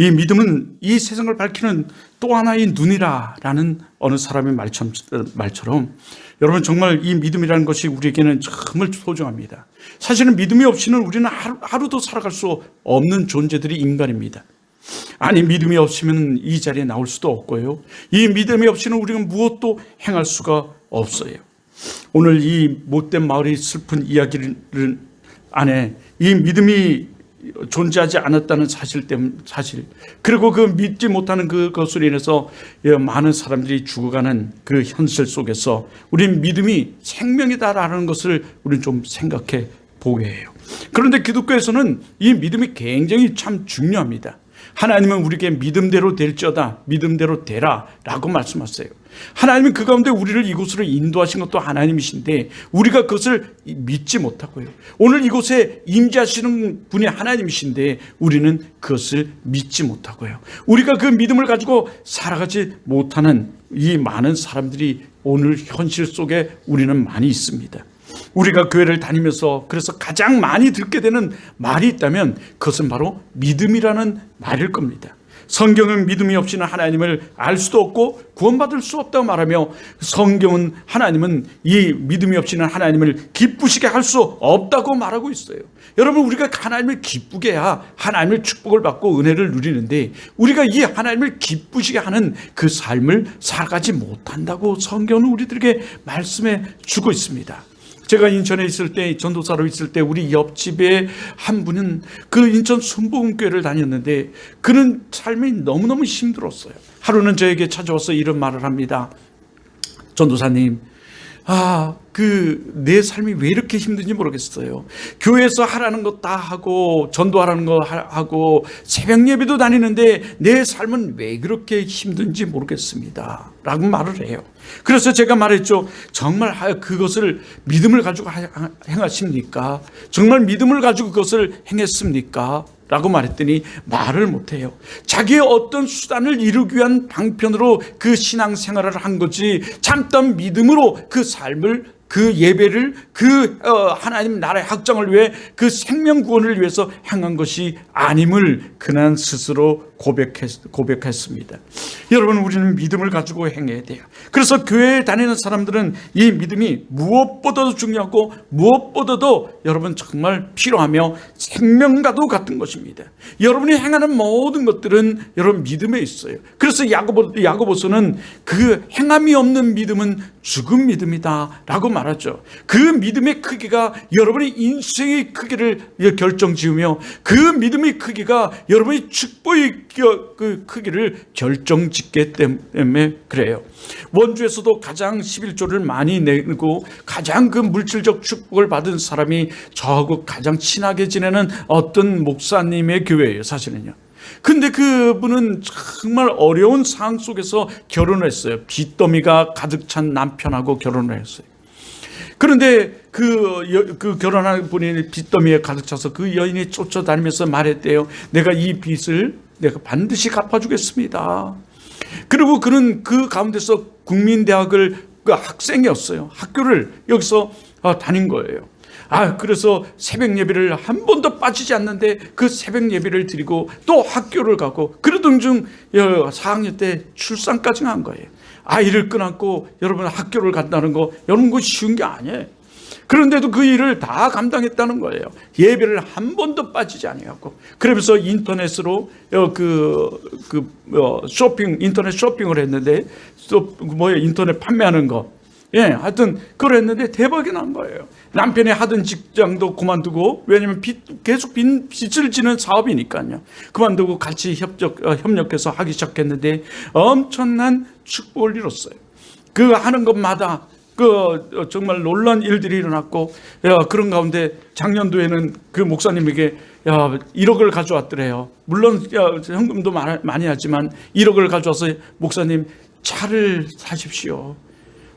이 믿음은 이 세상을 밝히는 또 하나의 눈이라라는 어느 사람의 말처럼, 말처럼 여러분 정말 이 믿음이라는 것이 우리에게는 정말 소중합니다. 사실은 믿음이 없이는 우리는 하루, 하루도 살아갈 수 없는 존재들이 인간입니다. 아니 믿음이 없으면 이 자리에 나올 수도 없고요. 이 믿음이 없이는 우리가 무엇도 행할 수가 없어요. 오늘 이 못된 마을의 슬픈 이야기를 안에 이 믿음이 존재하지 않았다는 사실 때문 사실 그리고 그 믿지 못하는 그것으로 인해서 많은 사람들이 죽어가는 그 현실 속에서 우리는 믿음이 생명이다라는 것을 우리는 좀 생각해 보게 해요. 그런데 기독교에서는 이 믿음이 굉장히 참 중요합니다. 하나님은 우리에게 믿음대로 될지어다 믿음대로 되라 라고 말씀하세요. 하나님은 그 가운데 우리를 이곳으로 인도하신 것도 하나님이신데 우리가 그것을 믿지 못하고요. 오늘 이곳에 임재하시는 분이 하나님이신데 우리는 그것을 믿지 못하고요. 우리가 그 믿음을 가지고 살아가지 못하는 이 많은 사람들이 오늘 현실 속에 우리는 많이 있습니다. 우리가 교회를 다니면서 그래서 가장 많이 듣게 되는 말이 있다면 그것은 바로 믿음이라는 말일 겁니다. 성경은 믿음이 없이는 하나님을 알 수도 없고 구원받을 수 없다고 말하며 성경은 하나님은 이 믿음이 없이는 하나님을 기쁘시게 할 수 없다고 말하고 있어요. 여러분 우리가 하나님을 기쁘게 해야 하나님의 축복을 받고 은혜를 누리는데 우리가 이 하나님을 기쁘시게 하는 그 삶을 살아가지 못한다고 성경은 우리들에게 말씀해 주고 있습니다. 제가 인천에 있을 때 전도사로 있을 때 우리 옆집에 한 분은 그 인천 순복음교회를 다녔는데 그는 삶이 너무너무 힘들었어요. 하루는 저에게 찾아와서 이런 말을 합니다. 전도사님, 아, 그, 내 삶이 왜 이렇게 힘든지 모르겠어요. 교회에서 하라는 거다 하고, 전도하라는 거 하고, 새벽 예배도 다니는데, 내 삶은 왜 그렇게 힘든지 모르겠습니다. 라고 말을 해요. 그래서 제가 말했죠. 정말 그것을 믿음을 가지고 행하십니까? 정말 믿음을 가지고 그것을 행했습니까? 라고 말했더니 말을 못해요. 자기의 어떤 수단을 이루기 위한 방편으로 그 신앙생활을 한 거지 참던 믿음으로 그 삶을 그 예배를 그 어, 하나님 나라의 확장을 위해 그 생명 구원을 위해서 행한 것이 아님을 그는 스스로 고백했, 고백했습니다. 여러분 우리는 믿음을 가지고 행해야 돼요. 그래서 교회에 다니는 사람들은 이 믿음이 무엇보다도 중요하고 무엇보다도 여러분 정말 필요하며 생명과도 같은 것입니다. 여러분이 행하는 모든 것들은 여러분 믿음에 있어요. 그래서 야고보 야고보서는 그 행함이 없는 믿음은 죽은 믿음이다라고 말 하죠. 그 믿음의 크기가 여러분의 인생의 크기를 결정지으며 그 믿음의 크기가 여러분의 축복의 그 크기를 결정짓기 때문에 그래요. 원주에서도 가장 11조를 많이 내고 가장 그 물질적 축복을 받은 사람이 저하고 가장 친하게 지내는 어떤 목사님의 교회예요, 사실은요. 근데 그분은 정말 어려운 상황 속에서 결혼을 했어요. 빚더미가 가득 찬 남편하고 결혼을 했어요. 그런데 그, 여, 그 결혼한 분이 빚더미에 가득 차서 그 여인이 쫓아다니면서 말했대요. 내가 이 빚을 내가 반드시 갚아주겠습니다. 그리고 그는 그 가운데서 국민대학을 그 학생이었어요. 학교를 여기서 어, 다닌 거예요. 아, 그래서 새벽 예배를 한 번도 빠지지 않는데 그 새벽 예배를 드리고 또 학교를 가고 그러던 중 4학년 때 출산까지 한 거예요. 아이를 끊었고 여러분 학교를 간다는 거 여러분 그 쉬운 게 아니에요. 그런데도 그 일을 다 감당했다는 거예요. 예배를 한 번도 빠지지 아니었고. 그러면서 인터넷으로 그, 그, 어, 쇼핑, 인터넷 쇼핑을 했는데, 또, 뭐야, 인터넷 판매하는 거. 예, 하여튼, 그걸 했는데 대박이 난 거예요. 남편이 하던 직장도 그만두고, 왜냐면 빚, 계속 빚, 빚을 지는 사업이니까요. 그만두고 같이 협력, 어, 협력해서 하기 시작했는데, 엄청난 축복을 이뤘어요. 그 하는 것마다 그 정말 놀란 일들이 일어났고 야, 그런 가운데 작년도에는 그 목사님에게 야 1억을 가져왔더래요. 물론 야, 현금도 많이 하지만 1억을 가져와서 목사님 차를 사십시오.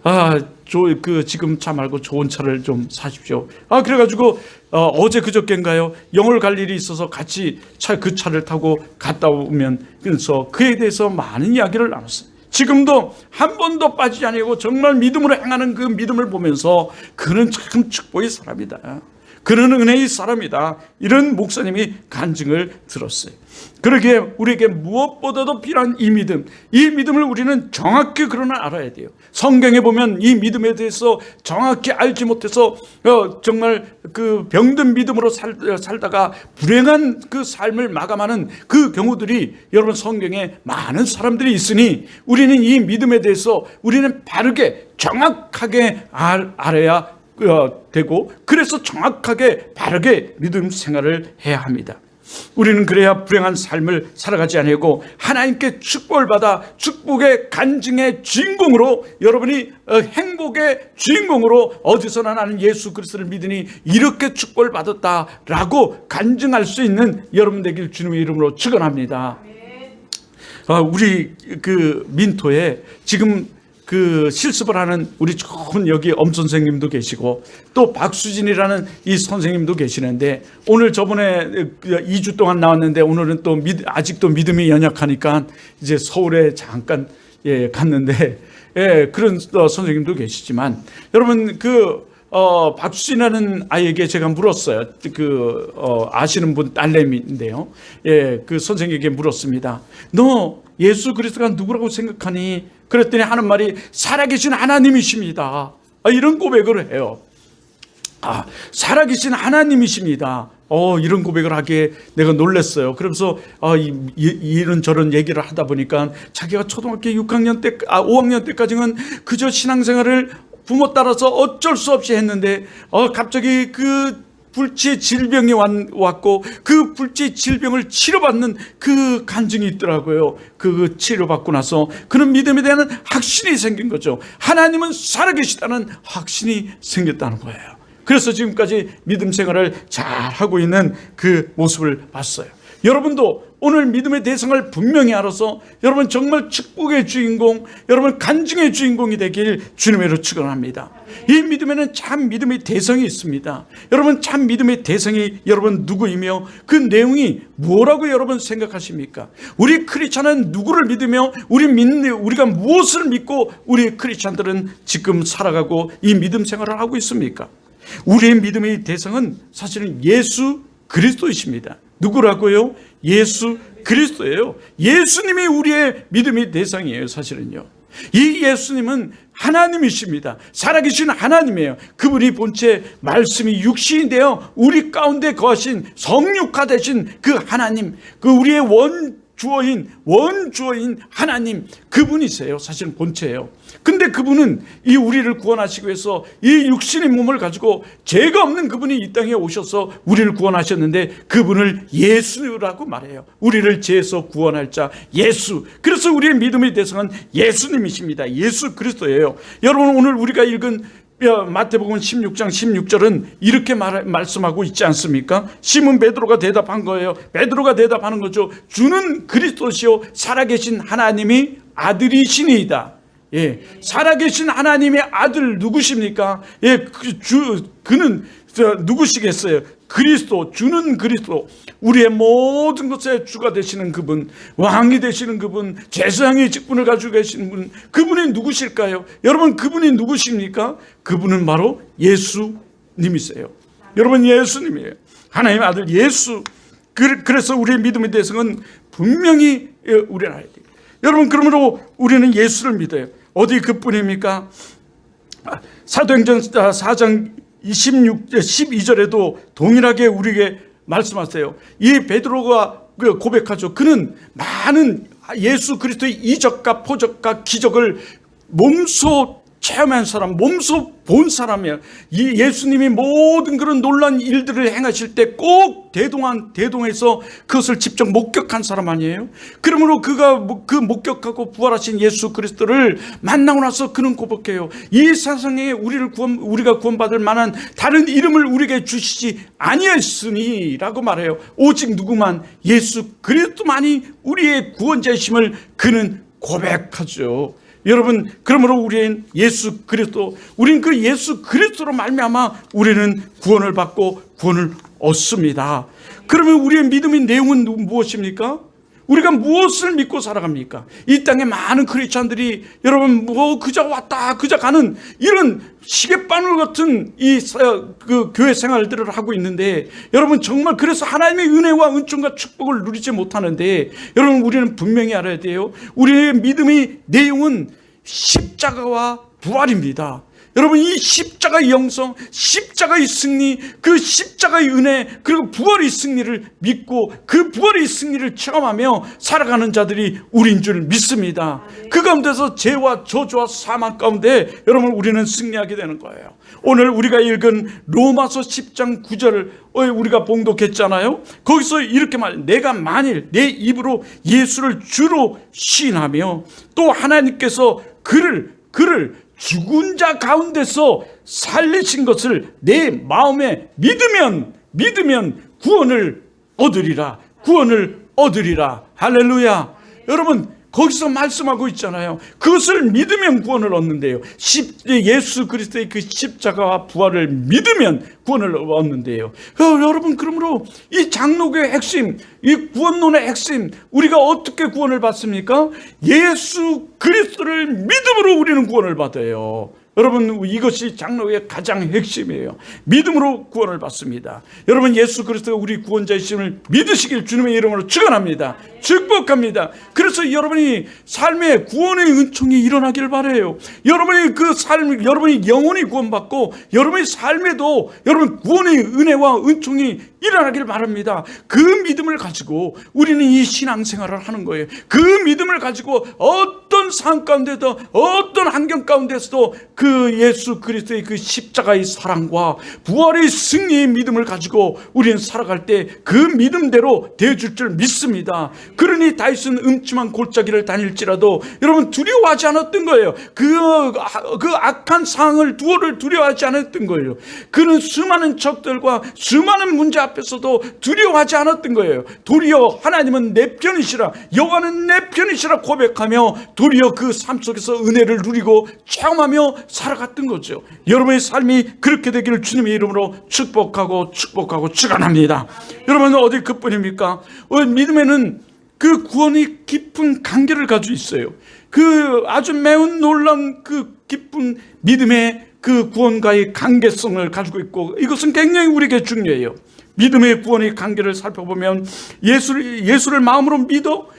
아, 저, 그, 지금 차 말고 좋은 차를 좀 사십시오. 아, 그래가지고, 어, 제 그저께인가요? 영월 갈 일이 있어서 같이 차, 그 차를 타고 갔다 오면, 그래서 그에 대해서 많은 이야기를 나눴어요. 지금도 한 번도 빠지지 아니고 정말 믿음으로 행하는 그 믿음을 보면서 그는 참 축복의 사람이다. 그는 은혜의 사람이다. 이런 목사님이 간증을 들었어요. 그러기에 우리에게 무엇보다도 필요한 이 믿음, 이 믿음을 우리는 정확히 그러나 알아야 돼요. 성경에 보면 이 믿음에 대해서 정확히 알지 못해서 어, 정말 그 병든 믿음으로 살, 살다가 불행한 그 삶을 마감하는 그 경우들이 여러분 성경에 많은 사람들이 있으니 우리는 이 믿음에 대해서 우리는 바르게 정확하게 알, 알아야 어, 되고 그래서 정확하게 바르게 믿음 생활을 해야 합니다. 우리는 그래야 불행한 삶을 살아가지 아니고 하나님께 축복을 받아 축복의 간증의 주인공으로 여러분이 어, 행복의 주인공으로 어디서나 나는 예수 그리스도를 믿으니 이렇게 축복을 받았다라고 간증할 수 있는 여러분 되길 주님의 이름으로 축원합니다. 아, 우리 그 민토에 지금 그 실습을 하는 우리 좋은 여기 엄 선생님도 계시고 또 박수진이라는 이 선생님도 계시는데 오늘 저번에 2주 동안 나왔는데 오늘은 또 믿, 아직도 믿음이 연약하니까 이제 서울에 잠깐 예, 갔는데 예, 그런 어, 선생님도 계시지만 여러분 그 어, 박수진이라는 아이에게 제가 물었어요. 그, 어, 아시는 분 딸내미인데요. 예, 그 선생에게 물었습니다. 너 예수 그리스도가 누구라고 생각하니? 그랬더니 하는 말이 살아계신 하나님이십니다. 아, 이런 고백을 해요. 아, 살아계신 하나님이십니다. 어, 이런 고백을 하기에 내가 놀랐어요. 그러면서 아, 이, 이, 이런 저런 얘기를 하다 보니까 자기가 초등학교 6학년 때, 아, 5학년 때까지는 그저 신앙생활을 부모 따라서 어쩔 수 없이 했는데 어 갑자기 그 불치 질병이 왔고 그 불치 질병을 치료받는 그 간증이 있더라고요. 그 치료받고 나서 그는 믿음에 대한 확신이 생긴 거죠. 하나님은 살아계시다는 확신이 생겼다는 거예요. 그래서 지금까지 믿음 생활을 잘 하고 있는 그 모습을 봤어요. 여러분도 오늘 믿음의 대상을 분명히 알아서 여러분 정말 축복의 주인공, 여러분 간증의 주인공이 되길 주님으로 축원합니다. 이 믿음에는 참 믿음의 대상이 있습니다. 여러분 참 믿음의 대상이 여러분 누구이며 그 내용이 뭐라고 여러분 생각하십니까? 우리 크리스천은 누구를 믿으며 우리 믿는 우리가 무엇을 믿고 우리 크리스천들은 지금 살아가고 이 믿음 생활을 하고 있습니까? 우리의 믿음의 대상은 사실은 예수 그리스도이십니다. 누구라고요? 예수 그리스도예요. 예수님이 우리의 믿음의 대상이에요, 사실은요. 이 예수님은 하나님이십니다. 살아계신 하나님이에요. 그분이 본체 말씀이 육신인데요. 우리 가운데 거하신 성육화 되신 그 하나님, 그 우리의 원 주어인 원주어인 하나님 그분이세요. 사실은 본체예요. 근데 그분은 이 우리를 구원하시기 위해서 이 육신의 몸을 가지고 죄가 없는 그분이 이 땅에 오셔서 우리를 구원하셨는데 그분을 예수라고 말해요. 우리를 죄에서 구원할 자 예수. 그래서 우리의 믿음의 대상은 예수님이십니다. 예수 그리스도예요. 여러분 오늘 우리가 읽은 마태복음 16장 16절은 이렇게 말, 말씀하고 있지 않습니까? 시몬 베드로가 대답한 거예요. 베드로가 대답하는 거죠. 주는 그리스도시요 살아계신 하나님이 아들이시니이다. 예, 살아계신 하나님의 아들 누구십니까? 예, 그 주 그는 누구시겠어요? 그리스도 주는 그리스도 우리의 모든 것의 주가 되시는 그분 왕이 되시는 그분 제사장의 직분을 가지고 계시는 분 그분이 누구실까요? 여러분 그분이 누구십니까? 그분은 바로 예수님이세요. 여러분 예수님이에요. 하나님의 아들 예수. 그래서 우리의 믿음의 대상은 분명히 우리는 알아야 돼요. 여러분 그러므로 우리는 예수를 믿어요. 어디 그뿐입니까? 사도행전 4장 26, 12절에도 동일하게 우리에게 말씀하세요. 이 베드로가 그 고백하죠. 그는 많은 예수 그리스도의 이적과 포적과 기적을 몸소 체험한 사람, 몸소 본 사람이야. 이 예수님이 모든 그런 놀란 일들을 행하실 때 꼭 대동한 대동해서 그것을 직접 목격한 사람 아니에요? 그러므로 그가 그 목격하고 부활하신 예수 그리스도를 만나고 나서 그는 고백해요. 이 세상에 우리를 구원 우리가 구원받을 만한 다른 이름을 우리에게 주시지 아니했으니라고 말해요. 오직 누구만 예수 그리스도만이 우리의 구원자이심을 그는 고백하죠. 여러분 그러므로 우리는 예수 그리스도 우리는 그 예수 그리스도로 말미암아 우리는 구원을 받고 구원을 얻습니다. 그러면 우리의 믿음의 내용은 무엇입니까? 우리가 무엇을 믿고 살아갑니까? 이 땅에 많은 크리스찬들이 여러분 뭐 그저 왔다 그저 가는 이런 시계바늘 같은 이 그 교회 생활들을 하고 있는데 여러분 정말 그래서 하나님의 은혜와 은총과 축복을 누리지 못하는데 여러분 우리는 분명히 알아야 돼요. 우리의 믿음의 내용은 십자가와 부활입니다. 여러분 이 십자가의 영성, 십자가의 승리, 그 십자가의 은혜, 그리고 부활의 승리를 믿고 그 부활의 승리를 체험하며 살아가는 자들이 우리인 줄 믿습니다. 그 가운데서 죄와 저주와 사망 가운데 여러분 우리는 승리하게 되는 거예요. 오늘 우리가 읽은 로마서 10장 9절을 우리가 봉독했잖아요. 거기서 이렇게 말, 내가 만일 내 입으로 예수를 주로 시인하며 또 하나님께서 그를 그를 죽은 자 가운데서 살리신 것을 내 마음에 믿으면 믿으면 구원을 얻으리라. 구원을 얻으리라. 할렐루야. 여러분 거기서 말씀하고 있잖아요. 그것을 믿으면 구원을 얻는데요. 십, 예수 그리스도의 그 십자가와 부활을 믿으면 구원을 얻는데요. 어, 여러분 그러므로 이 장로교의 핵심 이 구원론의 핵심 우리가 어떻게 구원을 받습니까? 예수 그리스도를 믿음으로 우리는 구원을 받아요 여러분 이것이 장로의 가장 핵심이에요. 믿음으로 구원을 받습니다. 여러분 예수 그리스도가 우리 구원자이심을 믿으시길 주님의 이름으로 축원합니다. 축복합니다. 그래서 여러분이 삶에 구원의 은총이 일어나길 바래요. 여러분이 그 삶, 여러분이 영원히 구원받고 여러분의 삶에도 여러분 구원의 은혜와 은총이 일어나길 바랍니다. 그 믿음을 가지고 우리는 이 신앙생활을 하는 거예요. 그 믿음을 가지고 어떤 상황 가운데도 어떤 환경 가운데서도 그 예수 그리스도의 그 십자가의 사랑과 부활의 승리의 믿음을 가지고 우리는 살아갈 때 그 믿음대로 되어줄 줄 믿습니다. 그러니 다윗은 음침한 골짜기를 다닐지라도 여러분 두려워하지 않았던 거예요. 그, 그 악한 상황을 두어를 두려워하지 않았던 거예요. 그는 수많은 적들과 수많은 문제 앞 에서도 두려워하지 않았던 거예요. 도리어 하나님은 내 편이시라 여호와는 내 편이시라 고백하며 도리어 그 삶 속에서 은혜를 누리고 체험하며 살아갔던 거죠. 여러분의 삶이 그렇게 되기를 주님의 이름으로 축복하고 축복하고 축원합니다. 여러분 어디 그뿐입니까? 어, 믿음에는 그 구원이 깊은 관계를 가지고 있어요. 그 아주 매운 놀란 그 깊은 믿음의 그 구원과의 관계성을 가지고 있고 이것은 굉장히 우리에게 중요해요. 믿음의 구원의 관계를 살펴보면 예수를, 예수를 마음으로 믿어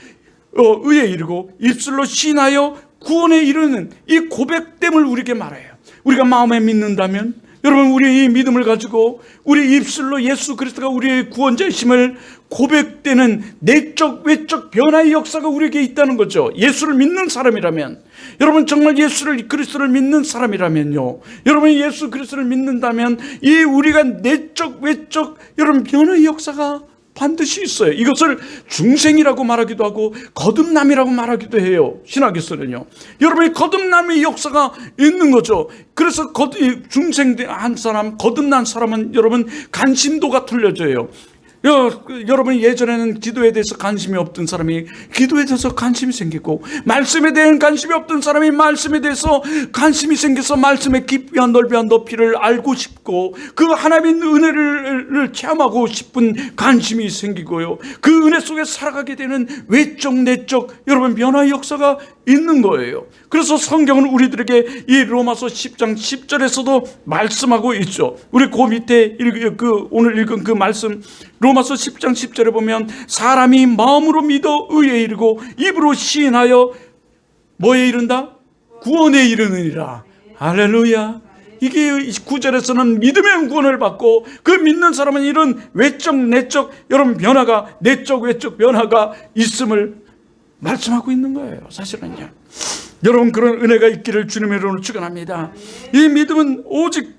어, 의에 이르고 입술로 신하여 구원에 이르는 이 고백됨을 우리에게 말해요. 우리가 마음에 믿는다면 여러분 우리 이 믿음을 가지고 우리 입술로 예수 그리스도가 우리의 구원자이심을 고백되는 내적 외적 변화의 역사가 우리에게 있다는 거죠. 예수를 믿는 사람이라면 여러분 정말 예수를 그리스도를 믿는 사람이라면요. 여러분이 예수 그리스도를 믿는다면 이 우리가 내적 외적 여러분 변화의 역사가 반드시 있어요. 이것을 중생이라고 말하기도 하고 거듭남이라고 말하기도 해요. 신학에서는요. 여러분이 거듭남의 역사가 있는 거죠. 그래서 중생 한 사람, 거듭난 사람은 여러분 관심도가 틀려져요. 여러분 예전에는 기도에 대해서 관심이 없던 사람이 기도에 대해서 관심이 생기고 말씀에 대한 관심이 없던 사람이 말씀에 대해서 관심이 생겨서 말씀의 깊이와 넓이와 높이를 알고 싶고 그 하나님의 은혜를 체험하고 싶은 관심이 생기고요. 그 은혜 속에 살아가게 되는 외적 내적 여러분 변화의 역사가 있는 거예요. 그래서 성경은 우리들에게 이 로마서 10장 10절에서도 말씀하고 있죠. 우리 그 밑에 읽, 그 오늘 읽은 그 말씀 로마서 10장 10절에 보면 사람이 마음으로 믿어 의에 이르고 입으로 시인하여 뭐에 이른다? 구원에 이르느니라. 할렐루야. 이게 9절에서는 믿음의 구원을 받고 그 믿는 사람은 이런 외적 내적 여러분 변화가 내적 외적 변화가 있음을 말씀하고 있는 거예요. 사실은요. 여러분 그런 은혜가 있기를 주님의 이름으로 축원합니다. 이 믿음은 오직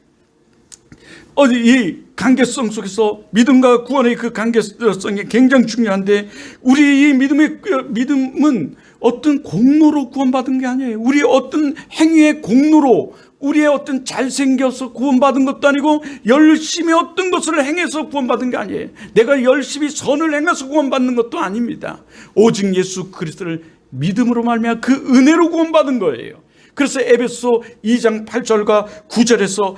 어디 이 관계성 속에서 믿음과 구원의 그 관계성이 굉장히 중요한데 우리 이 믿음의 믿음은 어떤 공로로 구원받은 게 아니에요. 우리 어떤 행위의 공로로 우리의 어떤 잘생겨서 구원받은 것도 아니고 열심히 어떤 것을 행해서 구원받은 게 아니에요. 내가 열심히 선을 행해서 구원받는 것도 아닙니다. 오직 예수 그리스도를 믿음으로 말미암아 그 은혜로 구원받은 거예요. 그래서 에베소 2장 8절과 9절에서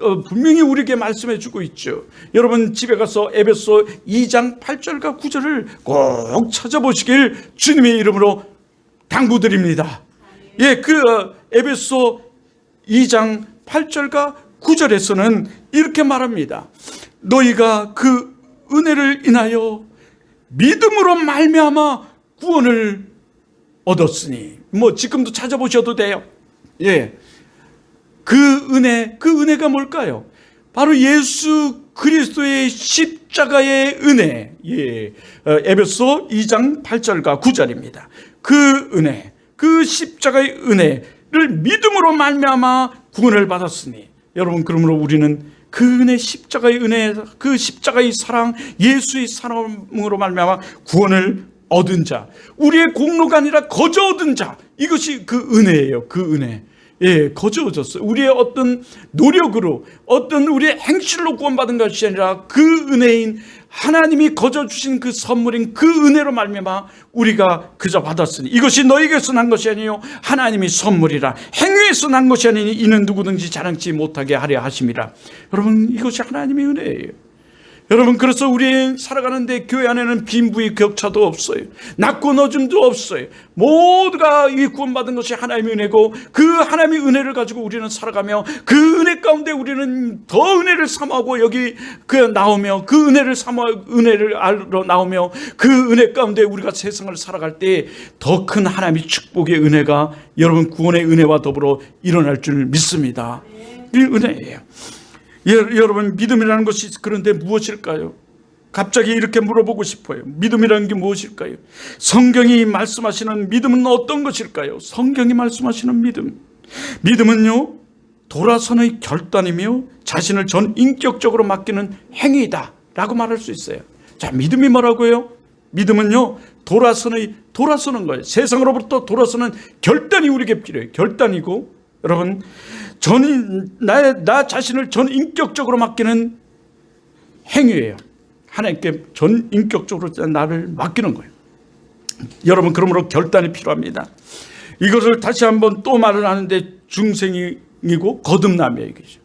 어, 분명히 우리에게 말씀해 주고 있죠. 여러분 집에 가서 에베소 2장 8절과 9절을 꼭 찾아보시길 주님의 이름으로 당부드립니다. 예, 그 어, 에베소 2장 8절과 9절에서는 이렇게 말합니다. 너희가 그 은혜를 인하여 믿음으로 말미암아 구원을 얻었으니 뭐 지금도 찾아보셔도 돼요. 예. 그 은혜, 그 은혜가 뭘까요? 바로 예수 그리스도의 십자가의 은혜. 예. 어, 에베소 2장 8절과 9절입니다. 그 은혜, 그 십자가의 은혜를 믿음으로 말미암아 구원을 받았으니 여러분 그러므로 우리는 그 은혜 십자가의 은혜 그 십자가의 사랑 예수의 사랑으로 말미암아 구원을 얻은 자 우리의 공로가 아니라 거저 얻은 자 이것이 그 은혜예요 그 은혜 예 거저 얻었어요. 우리의 어떤 노력으로 어떤 우리의 행실로 구원받은 것이 아니라 그 은혜인 하나님이 거저 주신 그 선물인 그 은혜로 말미암아 우리가 그저 받았으니 이것이 너에게서 난 것이 아니요 하나님이 선물이라. 행위에서 난 것이 아니니 이는 누구든지 자랑치 못하게 하려 하심이라. 여러분 이것이 하나님의 은혜예요 여러분 그래서 우리 살아가는데 교회 안에는 빈부의 격차도 없어요. 낮고 낮음도 없어요. 모두가 이 구원받은 것이 하나님의 은혜고 그 하나님의 은혜를 가지고 우리는 살아가며 그 은혜 가운데 우리는 더 은혜를 삼하고 여기 그 나오며 그 은혜를 삼아 은혜를 알러 나오며 그 은혜 가운데 우리가 세상을 살아갈 때 더 큰 하나님의 축복의 은혜가 여러분 구원의 은혜와 더불어 일어날 줄 믿습니다. 이 은혜예요. 예, 여러분 믿음이라는 것이 그런데 무엇일까요? 갑자기 이렇게 물어보고 싶어요. 믿음이라는 게 무엇일까요? 성경이 말씀하시는 믿음은 어떤 것일까요? 성경이 말씀하시는 믿음. 믿음은요, 돌아서는 결단이며 자신을 전 인격적으로 맡기는 행위다. 라고 말할 수 있어요. 자, 믿음이 뭐라고요? 믿음은요, 돌아서는, 돌아서는 거예요. 세상으로부터 돌아서는 결단이 우리에게 필요해요. 결단이고, 여러분, 전, 나, 나 자신을 전 인격적으로 맡기는 행위예요. 하나님께 전 인격적으로 나를 맡기는 거예요. 여러분, 그러므로 결단이 필요합니다. 이것을 다시 한번 또 말을 하는데 중생이고 거듭남이에요. 이것이.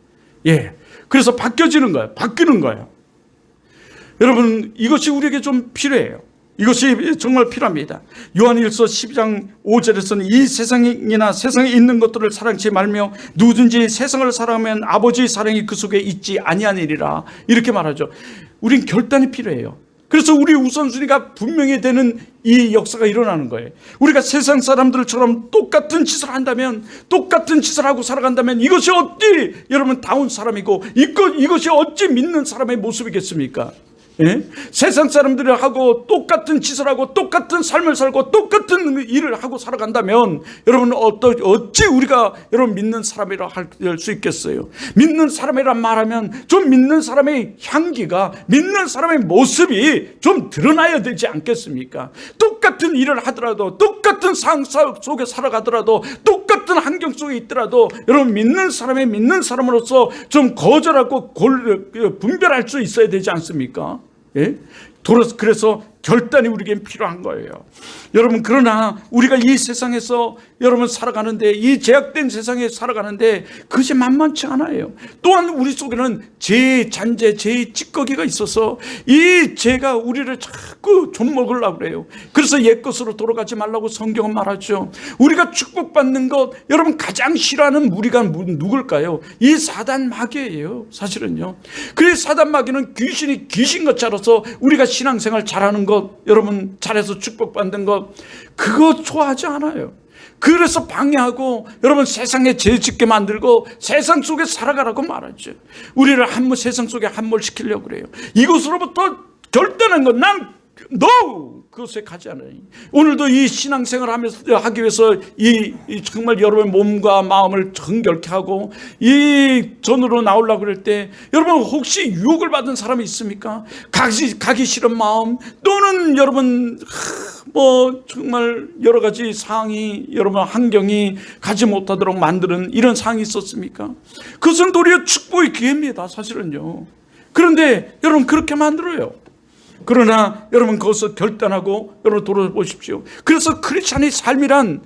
예. 그래서 바뀌어지는 거예요. 바뀌는 거예요. 여러분, 이것이 우리에게 좀 필요해요. 이것이 정말 필요합니다. 요한일서 12장 5절에서는 이 세상이나 세상에 있는 것들을 사랑치 말며 누구든지 세상을 사랑하면 아버지의 사랑이 그 속에 있지 아니하니리라 이렇게 말하죠. 우린 결단이 필요해요. 그래서 우리 우선순위가 분명히 되는 이 역사가 일어나는 거예요. 우리가 세상 사람들처럼 똑같은 짓을 한다면, 똑같은 짓을 하고 살아간다면 이것이 어찌 여러분 다운 사람이고, 이것, 이것이 어찌 믿는 사람의 모습이겠습니까? 예? 세상 사람들이 하고 똑같은 짓을 하고 똑같은 삶을 살고 똑같은 일을 하고 살아간다면 여러분 어떠, 어찌 우리가 여러분 믿는 사람이라 할 수 있겠어요? 믿는 사람이라 말하면 좀 믿는 사람의 향기가 믿는 사람의 모습이 좀 드러나야 되지 않겠습니까? 똑같은 일을 하더라도 똑같은 상사 속에 살아가더라도 똑같은 환경 속에 있더라도 여러분 믿는 사람의 믿는 사람으로서 좀 거절하고 골, 분별할 수 있어야 되지 않습니까? 예? 그래서 결단이 우리에게 필요한 거예요. 여러분 그러나 우리가 이 세상에서 여러분 살아가는데 이 제약된 세상에 살아가는데 그것이 만만치 않아요. 또한 우리 속에는 죄 잔재, 죄 찌꺼기가 있어서 이 죄가 우리를 자꾸 좀 먹으려고 그래요. 그래서 옛 것으로 돌아가지 말라고 성경은 말하죠. 우리가 축복받는 것 여러분 가장 싫어하는 무리가 누굴까요? 이 사단 마귀예요. 사실은요. 그래서 사단 마귀는 귀신이 귀신 것처럼서 우리가 신앙생활 잘하는 것 여러분 잘해서 축복받는 것 그거 좋아하지 않아요. 그래서 방해하고 여러분 세상에 죄 짓게 만들고 세상 속에 살아가라고 말하죠. 우리를 한물 세상 속에 한몰 시키려고 그래요. 이곳으로부터 결단한 건난 no 그것에 가지 않아요. 오늘도 이 신앙생활 하면서 하기 위해서 이, 이 정말 여러분의 몸과 마음을 정결케 하고 이 전으로 나오려고 그럴 때 여러분 혹시 유혹을 받은 사람이 있습니까? 가기, 가기 싫은 마음 또는 여러분 뭐 정말 여러 가지 상황이 여러분 환경이 가지 못하도록 만드는 이런 상황이 있었습니까? 그것은 도리어 축복의 기회입니다. 사실은요. 그런데 여러분 그렇게 만들어요. 그러나 여러분 거기서 결단하고 여러분 돌아보십시오. 그래서 크리스찬의 삶이란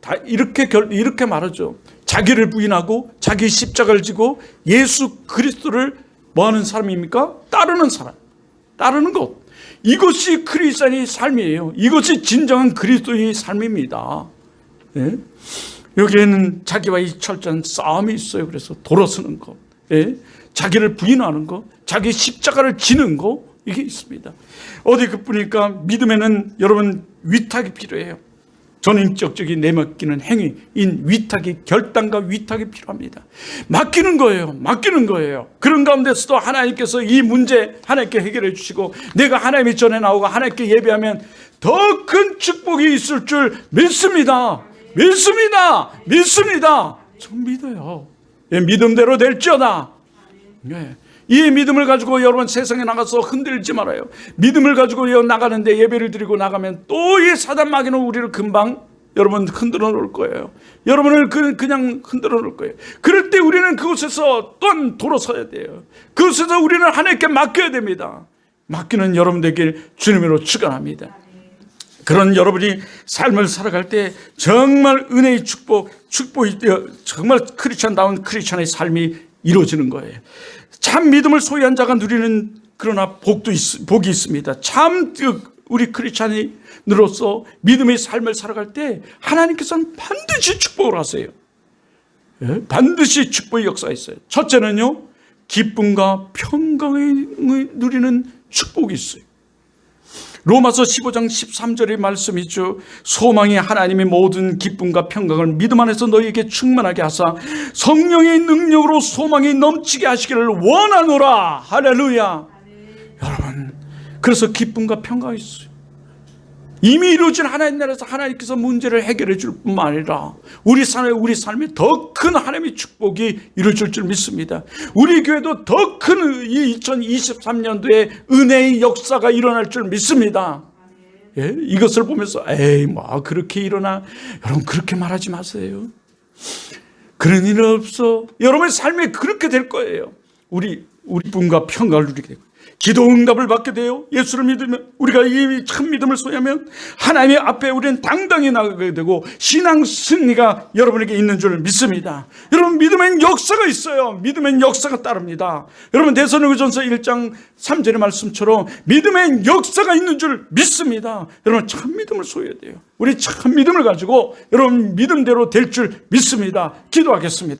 다 이렇게 결 이렇게 말하죠. 자기를 부인하고 자기 십자가를 지고 예수 그리스도를 뭐 하는 사람입니까? 따르는 사람. 따르는 것. 이것이 크리스천의 삶이에요. 이것이 진정한 그리스도의 삶입니다. 예? 여기에는 자기와의 철저한 싸움이 있어요. 그래서 돌아서는 것, 예? 자기를 부인하는 것, 자기 십자가를 지는 것 이게 있습니다. 어디 그 보니까 믿음에는 여러분 위탁이 필요해요. 전인격적인 내맡기는 행위인 위탁이 결단과 위탁이 필요합니다. 맡기는 거예요. 맡기는 거예요. 그런 가운데서도 하나님께서 이 문제 하나님께 해결해 주시고 내가 하나님의 전에 나오고 하나님께 예배하면 더 큰 축복이 있을 줄 믿습니다. 믿습니다. 믿습니다. 전 믿어요. 예, 믿음대로 될지어다. 예. 이 믿음을 가지고 여러분 세상에 나가서 흔들지 말아요. 믿음을 가지고 여- 나가는데 예배를 드리고 나가면 또 이 사단 마귀는 우리를 금방 여러분 흔들어 놓을 거예요. 여러분을 그- 그냥 흔들어 놓을 거예요. 그럴 때 우리는 그곳에서 또한 돌아서야 돼요. 그곳에서 우리는 하나님께 맡겨야 됩니다. 맡기는 여러분들에게 주님으로 축원합니다. 그런 여러분이 삶을 살아갈 때 정말 은혜의 축복, 축복이 되어 정말 크리스천다운 크리스천의 삶이 이루어지는 거예요. 참 믿음을 소유한 자가 누리는 그러나 복도 있, 복이 있습니다. 참그 우리 크리스천으로서 믿음의 삶을 살아갈 때 하나님께서는 반드시 축복을 하세요. 예? 반드시 축복의 역사가 있어요. 첫째는요, 기쁨과 평강을 누리는 축복이 있어요. 로마서 15장 13절의 말씀이죠. 소망이 하나님의 모든 기쁨과 평강을 믿음 안에서 너희에게 충만하게 하사 성령의 능력으로 소망이 넘치게 하시기를 원하노라. 할렐루야. 여러분, 그래서 기쁨과 평강이 있어요. 이미 이루어진 하나님 나라에서 하나님께서 문제를 해결해 줄 뿐만 아니라 우리 삶에 우리 삶에 더 큰 하나님의 축복이 이루어질 줄 믿습니다. 우리 교회도 더 큰 이 2023년도에 은혜의 역사가 일어날 줄 믿습니다. 예? 이것을 보면서 에이 뭐 그렇게 일어나 여러분 그렇게 말하지 마세요. 그런 일은 없어. 여러분의 삶에 그렇게 될 거예요. 우리 우리 분과 평강을 누리게 되고 기도 응답을 받게 돼요. 예수를 믿으면 우리가 이 참 믿음을 소유하면 하나님의 앞에 우리는 당당히 나가게 되고 신앙 승리가 여러분에게 있는 줄 믿습니다. 여러분 믿음엔 역사가 있어요. 믿음엔 역사가 따릅니다. 여러분 대선의전서 1장 3절의 말씀처럼 믿음엔 역사가 있는 줄 믿습니다. 여러분 참 믿음을 소유해야 돼요. 우리 참 믿음을 가지고 여러분 믿음대로 될 줄 믿습니다. 기도하겠습니다.